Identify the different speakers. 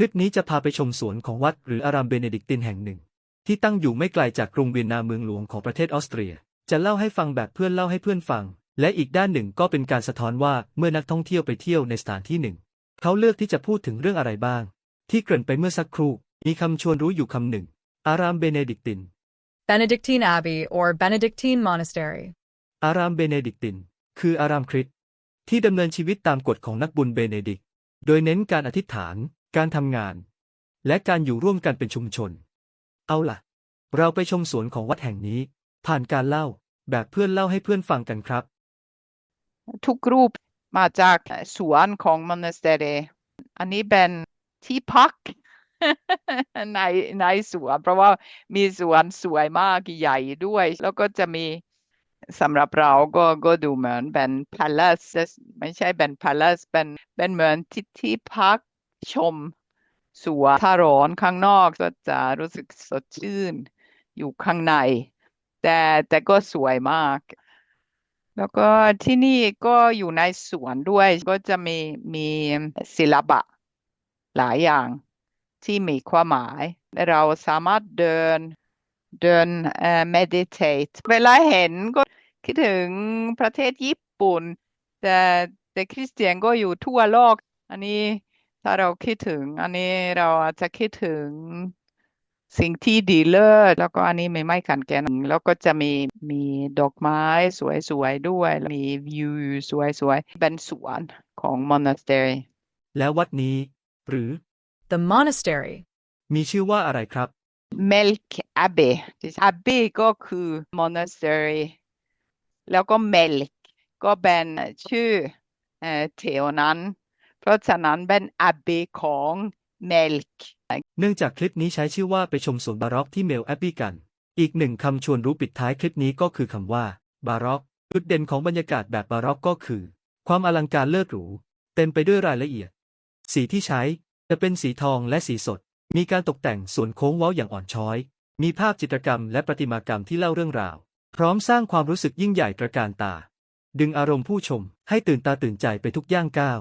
Speaker 1: ลิปนี้จะพาไปชมสวนของวัดหรืออารามเบเนดิกตินแห่งหนึ่ง ที่ตั้งอยู่ไม่ไกลจากกรุงเวียนนาเมืองหลวงของประเทศออสเตรีย จะเล่าให้ฟังแบบเพื่อนเล่าให้เพื่อนฟัง และอีกด้านหนึ่งก็เป็นการสะท้อนว่าเมื่อนักท่องเที่ยวไปเที่ยวในสถานที่หนึ่ง เขาเลือกที่จะพูดถึงเรื่องอะไรบ้าง ที่เกริ่นไปเมื่อสักครู่ มีคำชวนรู้อยู่คำหนึ่ง อารามเบเนดิกติน
Speaker 2: Benedictine Abbey or Benedictine Monastery.
Speaker 1: อารามเบเนดิกติน คืออารามคริสต์ที่ดำเนินชีวิตตามกฎของนักบุญเบเนดิกต์โดยเน้นการอธิษฐาน การทำงาน และการอยู่ร่วมกันเป็นชุมชน เอาล่ะ เราไปชมสวนของวัดแห่งนี้ ผ่านการเล่าแบบเพื่อนเล่าให้เพื่อนฟังกันครับ
Speaker 3: ทุกรูปมาจากสวนของมอนสเตเรอันนี้เป็นที่พักในในสวน เพราะว่ามีสวนสวยมากใหญ่ด้วย แล้วก็จะมีสำหรับเราก็ก็ดูเหมือนเป็น palace ไม่ใช่เป็น palace เป็นเป็นเหมือนที่ที่พัก ชมสวนถ้าร้อนข้างนอกก็จะรู้สึกสดชื่นอยู่ข้างใน แต่แต่ก็สวยมาก แล้วก็ที่นี่ก็อยู่ในสวนด้วยก็จะมีมีศิลปะหลายอย่างที่มีความหมาย เราสามารถเดินเดินเอ่อ meditate เวลาเห็นก็คิดถึงประเทศญี่ปุ่น แต่แต่คริสเตียนก็อยู่ทั่วโลก อันนี้ ถ้าเราคิดถึง อันนี้เราอาจจะคิดถึงสิ่งที่ดีเลิศแล้วก็อันนี้ไม่ไม่ขันแกนแล้วก็จะมีมีดอกไม้สวยๆด้วย มีวิวสวยๆเป็นสวนของ monastery
Speaker 1: แล้ววัดนี้ หรือ
Speaker 2: The monastery.
Speaker 1: มีชื่อว่าอะไรครับ
Speaker 3: Melk Abbey Abbey ก็คือ monastery แล้วก็ Melk ก็เป็นชื่อเอ่อแถวนั้น เพราะฉะนั้นเป็น Abbey ของ Melk
Speaker 1: เนื่องจากคลิปนี้ใช้ชื่อว่าไปชมสวนบาร็อกที่เมลแอปปี้กัน อีกหนึ่งคำชวนรู้ปิดท้ายคลิปนี้ก็คือคำว่า บาร็อกจุดเด่นของบรรยากาศแบบบาร็อกก็คือ ความอลังการเลิศหรู เต็มไปด้วยรายละเอียด สีที่ใช้จะเป็นสีทองและสีสด มีการตกแต่งสวนโค้งเว้าอย่างอ่อนช้อย มีภาพจิตรกรรมและประติมากรรมที่เล่าเรื่องราว พร้อมสร้างความรู้สึกยิ่งใหญ่ตระการตา ดึงอารมณ์ผู้ชมให้ตื่นตาตื่นใจไปทุกย่างก้าว